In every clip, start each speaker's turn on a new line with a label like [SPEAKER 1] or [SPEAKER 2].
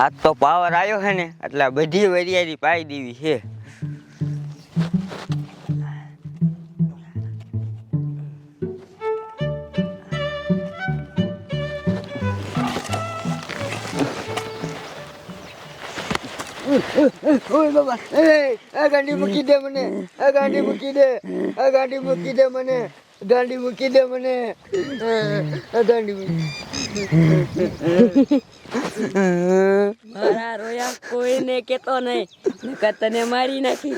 [SPEAKER 1] આજ તો પાવર આવ્યો છે ને, એટલે બધી વરિયાળી પાઈ દેવી છે. ઓય આ ગાંડી મૂકી દે મને, આ ગાંડી મૂકી દે, આ ગાંડી મૂકી દે મને, ગાંડી મૂકી દે મને. આ મૂકી
[SPEAKER 2] મારા રોયા કોઈને કેતો નહીં. નકર તને મારી નાખી.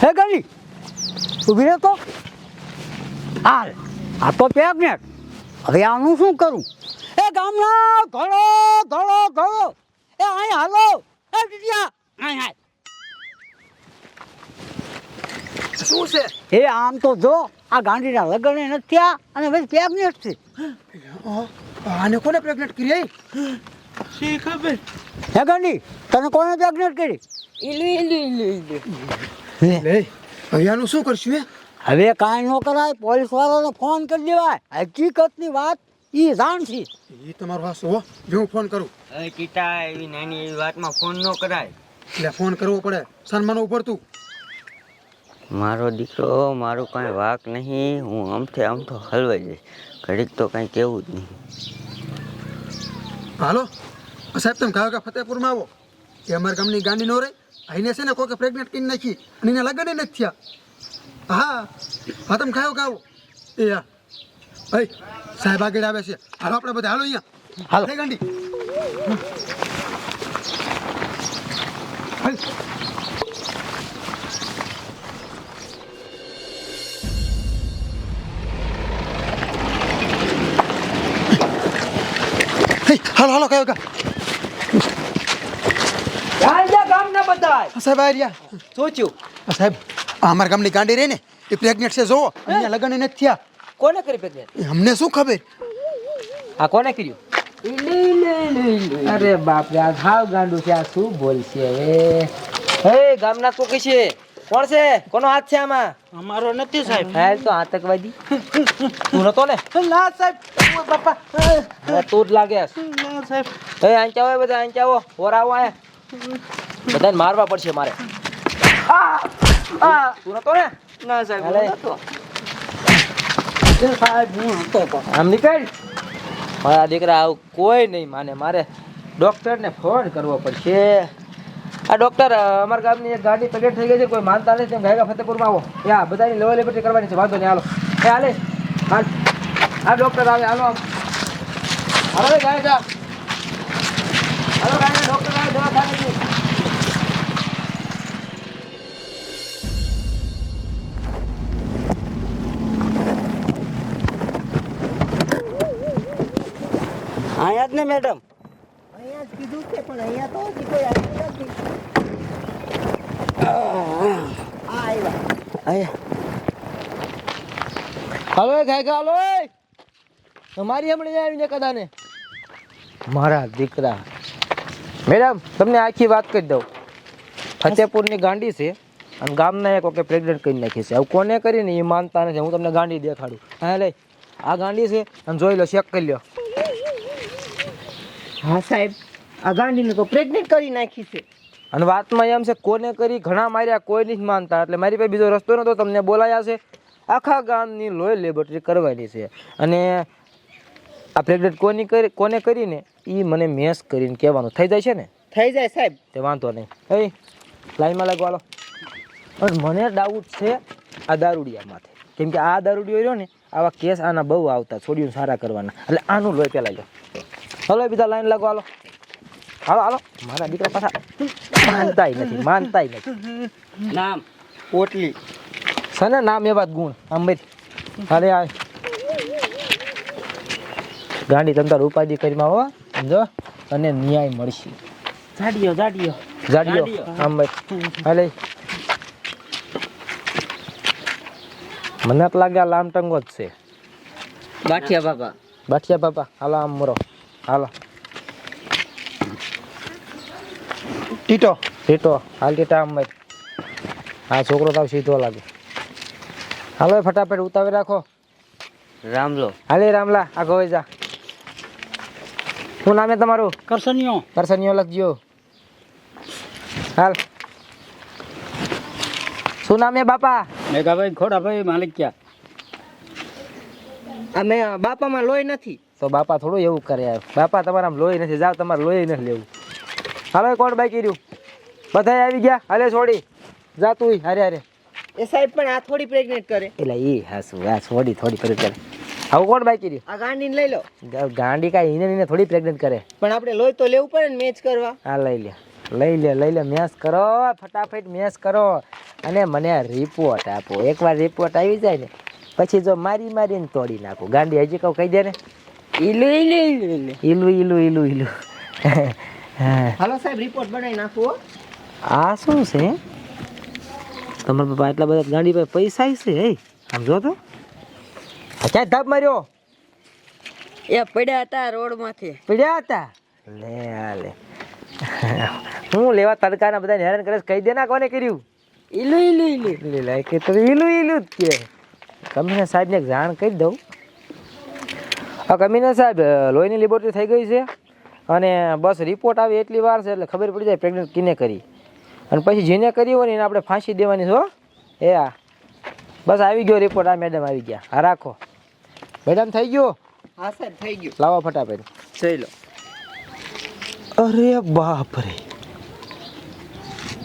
[SPEAKER 3] હે ગલી ઊભી રહે તો હાલ આ તો પ્રેગ્નેટ હવે આનું શું કરું? એ ગામના ઘડો ઘડો ઘણો. એ અહીં હાલો. એ ટીટિયા અહીં હાલ.
[SPEAKER 4] શું છે?
[SPEAKER 3] એ આમ તો જો આ ગાંધીના લગ્ન નથી થયા અને ભાઈ પ્રેગ્નેટ છે.
[SPEAKER 4] આને કોને પ્રેગ્નેટ કરી શી ખબર?
[SPEAKER 3] હે ગાંડી તને કોને પ્રેગ્નેટ કરી?
[SPEAKER 2] ઈલુ ઈલુ ઈલુ ઈલુ
[SPEAKER 3] લે.
[SPEAKER 4] લે. હવે આનું શું કરશું હે?
[SPEAKER 3] હવે કાંઈ ન કરાય પોલીસ વાળાને ફોન કરી દેવાય. હકીકતની વાત ઈ જાણશી.
[SPEAKER 4] એ તમારો હાસો હો. જો હું ફોન કરું.
[SPEAKER 1] હવે ટીટા એવી નાની એવી વાતમાં ફોન ન કરાય.
[SPEAKER 4] એટલે ફોન કરવો પડે. સન્માન ઉપર તું
[SPEAKER 1] મારો દીકરો મારું કાંઈ વાક નહીં. હું આમથે આમ તો હલવાઈ જઈશ. ઘડીક તો કાંઈ કેવું જ નહીં.
[SPEAKER 4] હાલો? સાહેબ તમે કહો કે ફતેપુરમાં આવો. કે અમારા ગામની ગાંડી નો રે આઈને છે ને કોઈ પ્રેગ્નેટ કરી નાખી અને એના લગ્ન નથી થયા. હા હા તમે ખાયો ખાવો એ હા. ભાઈ સાહેબ આગળ આવે છે. હાલો આપણે બધા હાલો અહીંયા.
[SPEAKER 3] હાલો.
[SPEAKER 4] ગાંડી હાલો હાલો કયો કા
[SPEAKER 3] બધાય
[SPEAKER 4] સાહેબ આ રહ્યા સોચ્યું. સાહેબ અમારા ગામની ગાંડી રહી ને એ પ્રેગ્નેટ છે જોવો અહીંયા લગ્ન નથી થયા.
[SPEAKER 3] કોને કરી પ્રેગ્નેટ
[SPEAKER 4] અમને શું ખબર?
[SPEAKER 3] આ કોને કર્યું? અરે બાપ રે આ હાવ ગાંડું છે આ શું બોલશે હવે? હે ગામના કોકી છે. કોણ છે? કોનો હાથ છે આમાં?
[SPEAKER 5] અમારો નથી સાહેબ.
[SPEAKER 3] હાલ તો આતંકવાદી. તું નતો ને?
[SPEAKER 5] ના સાહેબ. ઓ બાપા
[SPEAKER 3] તું જ લાગે.
[SPEAKER 5] ના સાહેબ.
[SPEAKER 3] હે આંચા હોય બધા આંચા આવો ઓરાવો આયા બધાને મારવા પડશે મારે. તું નતો ને?
[SPEAKER 5] ના સાહેબ. હું નહોતો. સાહેબ હું હતો
[SPEAKER 3] આમ નીકળ. મારા દીકરા આવું કોઈ નહીં માને. મારે ડૉક્ટરને ફોન કરવો પડશે. આ ડોક્ટર અમારા ગામની એક ગાડી પેકેટ થઈ ગઈ છે. કોઈ માનતા નથી. તેમ ગાયકા ફતેપુરમાં આવો. યા બધાની લેવલ લેબટી કરવાની છે. વાંધો નહીં હાલો. એ હાલે. હાલ. આ ડોક્ટર આવે હાલો આમ. હાલો રે
[SPEAKER 5] અહીંયા જ ને મેડમ
[SPEAKER 3] હાલો તમારી હમણાં આવીને કદાને. મારા દીકરા. મેડમ તમને આખી વાત કરી દઉં. ફતેપુરની ગાંડી છે અને ગામના એક વખતે પ્રેગ્નન્ટ કરી નાખી છે. આવું કોને કરીને એ માનતા નથી? હું તમને ગાંડી દેખાડું. હા લે. આ ગાંડી છે અને જોઈ લો ચેક કરી લો.
[SPEAKER 5] હા સાહેબ. આ ગાંધીને તો પ્રેગ્નેટ કરી નાખી છે.
[SPEAKER 3] અને વાતમાં એમ છે કોને કરી ઘણા માર્યા કોઈ નહીં માનતા. એટલે મારી પાસે બીજો રસ્તો નતો તમને બોલાયા છે. આખા ગામની લોહી લેબોરેટરી કરવાની છે. અને આ પ્રેગ્નેટ કોની કરી કોને કરીને? એ મને મેસ કરીને કહેવાનું. થઈ જાય છે ને?
[SPEAKER 5] થઈ જાય સાહેબ.
[SPEAKER 3] તે વાંધો નહીં. હે લાઈનમાં લગવાલો પણ મને ડાઉટ છે આ દારૂડિયા માથે કેમ કે આ દારૂડિયો રહ્યો ને આવા કેસ આના બહુ આવતા છોડીઓ સારા કરવાના. એટલે આનું લોહી પહેલાં લો હલો બીજા લાઈન લાગો હાલો. હાલો હાલો. મારા દીકરા પાછા. માનતાય નથી માનતાય નથી.
[SPEAKER 5] નામ?
[SPEAKER 3] પોટલી સને નામ એવા જ ગુણ આમ અરે હાલે આ ગાંડી તંતર ઉપાધિ કરીમાં હો સમજો? અને ન્યાય મળશે.
[SPEAKER 5] જાડિયો જાડિયો.
[SPEAKER 3] જાડિયો આમ અરે મને તો લાગે આ લામટંગો જ છે.
[SPEAKER 5] બાઠિયા બાપા.
[SPEAKER 3] બાઠિયા બાપા હાલો આમ મરો. હાલો.
[SPEAKER 4] ટીટો.
[SPEAKER 3] ટીટો હાલ ટીટા આમ ભાઈ હા છોકરો તાવ સીધો લાગે. હાલો ફટાફટ ઉતાવી રાખો.
[SPEAKER 5] રામલો.
[SPEAKER 3] હાલે રામલા આ ગોવે જા. શું નામ છે તમારું?
[SPEAKER 6] કરસનિયો.
[SPEAKER 3] કરસનિયો લખજો. હાલ. શું નામ છે બાપા?
[SPEAKER 6] મેઘાભાઈ ખોડાભાઈ માલિકિયા
[SPEAKER 5] અમે બાપામાં લોહી નથી.
[SPEAKER 3] તો બાપા થોડું એવું કરે યાર. બાપા તમારા લોહી નથી. જાવ તમારે લોહી નથી લેવું. હાલો કોણ બાકી કર્યું બધા આવી ગયા? હાલે છોડી. જા તું હારે હારે.
[SPEAKER 5] એ સાહેબ પણ આ થોડી પ્રેગ્નેટ કરે.
[SPEAKER 3] એટલે એ હાસું આ છોડી થોડી કરી કરે. આવું કોણ બાકી રહ્યું?
[SPEAKER 5] આ ગાંડીને લઈ લો.
[SPEAKER 3] ગાંડી કાંઈ ઈને ઈને થોડી પ્રેગ્નેટ કરે.
[SPEAKER 5] પણ આપણે લોહી તો લેવું પડે ને મેચ કરવા.
[SPEAKER 3] હા લઈ લે. લઈ લે લઈ લે મેસ કરો. ફટાફટ મેસ કરો. અને મને રિપોર્ટ આપો. એકવાર રિપોર્ટ આવી જાય ને પછી જો મારી મારીને તોડી નાખું. ગાંડી હજી કહું કહી દે ને.
[SPEAKER 2] ઈલુ ઈલુ ઈલુ ઈલુ.
[SPEAKER 3] ઈલુ ઈલુ ઈલુ
[SPEAKER 5] સાહેબ રિપોર્ટ બનાવી નાખો
[SPEAKER 3] આ શું છે? તમારા પપ્પા એટલા બધા ગાંડી પાસે પૈસા છે હે? સમજો તો. ક્યાં ધાપ માર્યો?
[SPEAKER 2] એ પડ્યા હતા રોડમાંથી.
[SPEAKER 3] પડ્યા હતા? લે લે. હું લેવા તડકાના બધાને હેરાન કરે કહી દે ના કોને કર્યું?
[SPEAKER 2] ઈલુ ઈલુ ઈલુ.
[SPEAKER 3] લે કે તો ઈલુ ઈલુ જ કે. તમને સાહેબને જાણ કરી દઉં. આ કમિશનર સાહેબ લોહીની લેબોરેટરી થઈ ગઈ છે અને બસ રિપોર્ટ આવે એટલી વાર છે એટલે ખબર પડી જાય પ્રેગ્નન્ટ કિને કરી. અને પછી જેને કરી હોય ને એને આપણે ફાંસી દેવાની છો હો. એ આ. બસ આવી ગયો રિપોર્ટ આ મેડમ આવી ગયા. હા રાખો. મેડમ થઈ ગયો?
[SPEAKER 5] હા સાહેબ થઈ ગયું.
[SPEAKER 3] લાવો ફટાફટ.
[SPEAKER 5] જોઈ લો.
[SPEAKER 3] અરે બાપ રે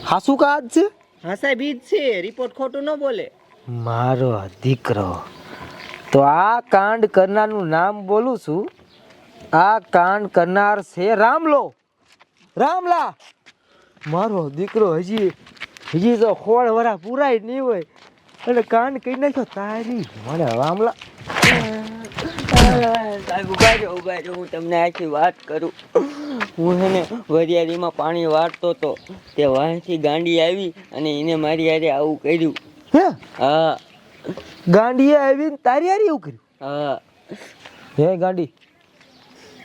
[SPEAKER 3] હાસુ કાજ છે?
[SPEAKER 5] હા સાહેબ ઈ જ છે. રિપોર્ટ ખોટું ન બોલે.
[SPEAKER 3] મારો દીકરો. તો આ કાંડ કરનારનું નામ બોલું છું. આ કાંડ કરનાર છે રામલો. રામલા! મારો દીકરો હજી હજી તો ખોળ વરા પૂરાય નહીં હોય. એટલે કાંડ કરી નાખ્યો. તારી મને રામલા.
[SPEAKER 2] ઊભા રહ્યો ઊભા રહ્યો હું તમને આખી વાત કરું હું એને વરિયાળીમાં પાણી વાળતો હતો તે વાંચી ગાંડી આવી અને એને મારી હારે આવું કર્યું.
[SPEAKER 3] હે?
[SPEAKER 2] હા.
[SPEAKER 3] ગાંડીએ આવીને તારી હારી એવું કર્યું?
[SPEAKER 2] હા.
[SPEAKER 3] હે ગાંડી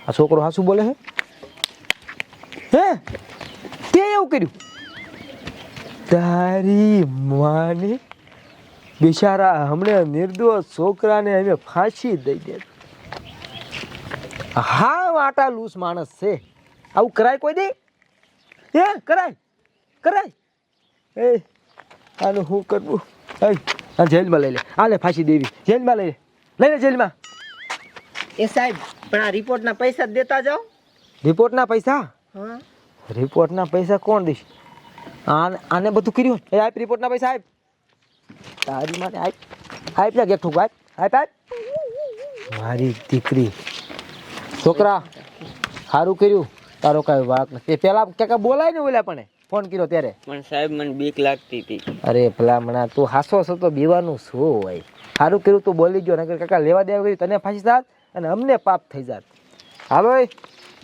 [SPEAKER 3] આ છોકરો હાસુ બોલે હે? હે? તે એવું કર્યું? તારી માને બિચારા હમણાં નિર્દોષ છોકરાને અમે ફાંસી દઈ દે. હા વાટા લૂસ માણસ છે. આવું કરાય કોઈ દે? હે કરાય કરાય. એ આનું શું કરવું? આ જેલમાં લઈ લે. આ લે ફાંસી દેવી. જેલમાં લઈ લે. લઈ લે જેલમાં.
[SPEAKER 5] એ સાહેબ પણ આ રિપોર્ટના પૈસા જ દેતા જાઓ.
[SPEAKER 3] રિપોર્ટના પૈસા?
[SPEAKER 5] હા.
[SPEAKER 3] રિપોર્ટના પૈસા કોણ દઈશ આને આને બધું કર્યું. એ આપ રિપોર્ટના પૈસા આપ. તારી માટે આપ. આપ જા ગેઠું આપ? આપ આપ. મારી દીકરી. છોકરા સારું કર્યું. તારો કાંઈ વાક નથી. પેલા ક્યાંક બોલાય ને ઓલા પણ. ફોન કર્યો ત્યારે?
[SPEAKER 2] પણ સાહેબ મને બીક લાગતી હતી.
[SPEAKER 3] અરે ભલામણા તું હાસો છો તો બીવાનું શું હોય? સારું કર્યું તું બોલી ગયો નગર કાકા લેવા દેવા કર્યું તને ફાંસી જાત અને અમને પાપ થઈ જાત. હાલો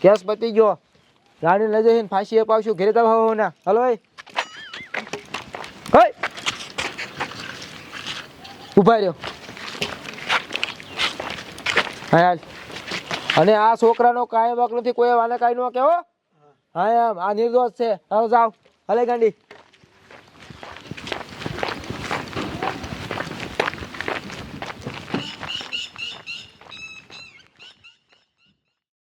[SPEAKER 3] કેસ પતી ગયો. ગાડી લઈ જઈને ફાંસી અપાવશું ઘરે દવા ના. હાલો ઊભા રહ્યો. હા અને આ છોકરાનો કાંઈ વાક નથી કોઈ આને કાંઈ ન કહેવો હા આ નિર્દોષ છે. હાલો જાઓ. હાલે ગાંડી.